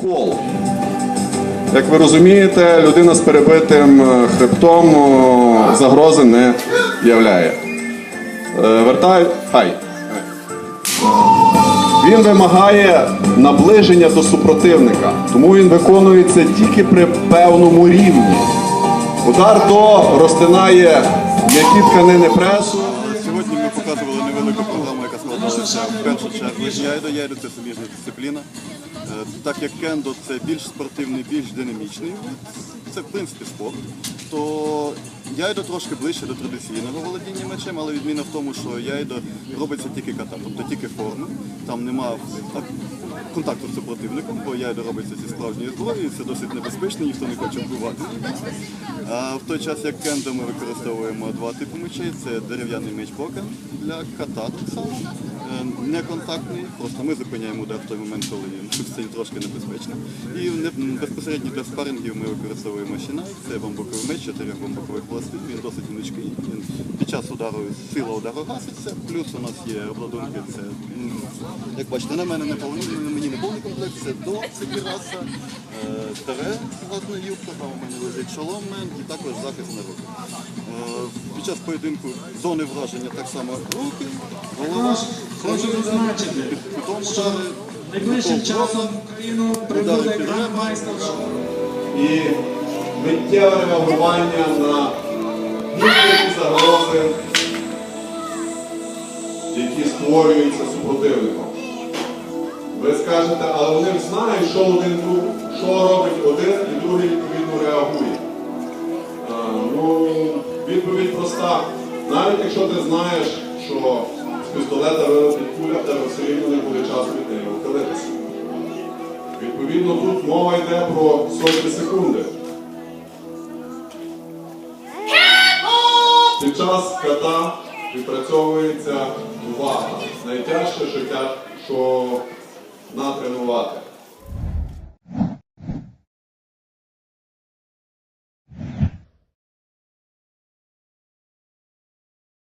Кол. Як ви розумієте, людина з перебитим е, хребтом загрози не являє. Е, Вертай. Хай. Він вимагає наближення до супротивника, тому він виконується тільки при певному рівні. Удар до розтинає м'які тканини пресу. Сьогодні ми показували невелику програму, яка складалася в першу чергу з яйдо. Яйдо це суміжна дисципліна. Е, Так як кендо це більш спортивний, більш динамічний вид, це в принципі спорт, то яйдо трошки ближче до традиційного володіння мечем, але відміна в тому, що яйдо робиться тільки ката, тобто тільки форми. Там нема контакту з супротивником, бо яйдо робиться зі справжньої зброї, це досить небезпечно, ніхто не хоче вбивати. А в той час, як кендо, ми використовуємо два типи мечей. Це дерев'яний меч бокен для ката так само. Е, Неконтактний, просто ми зупиняємо удар в той момент, коли це трошки небезпечно. І безпосередньо для спарингів ми використовуємо щінай, це бамбуковий меч, чотирьох бамбукових пластин, він досить гнучкий. Він під час удару сила удару гаситься, плюс у нас є обладунки, це, як бачите, на мене не повний, на мені не повний комплект, це до, це кіраса, е, старе юбка, там у мене лежить шолом і також захист на руки. Е, Під час поєдинку зони враження так само руки, голова, Хочу зазначити, що удари, найближчим часом в Україну прибуде грандмайстер шоу. і миттєве реагування на будь-які загрози, які створюються супротивником. Ви скажете, але вони ж знають, що один друг, що відповідь проста. Навіть якщо ти знаєш, що з пістолета вилетить куля, в тебе все рівно не буде часу від неї ухилитися. Відповідно, тут мова йде про сотні секунди. Під час ката відпрацьовується увага. Найтяжче життя, що натренувати.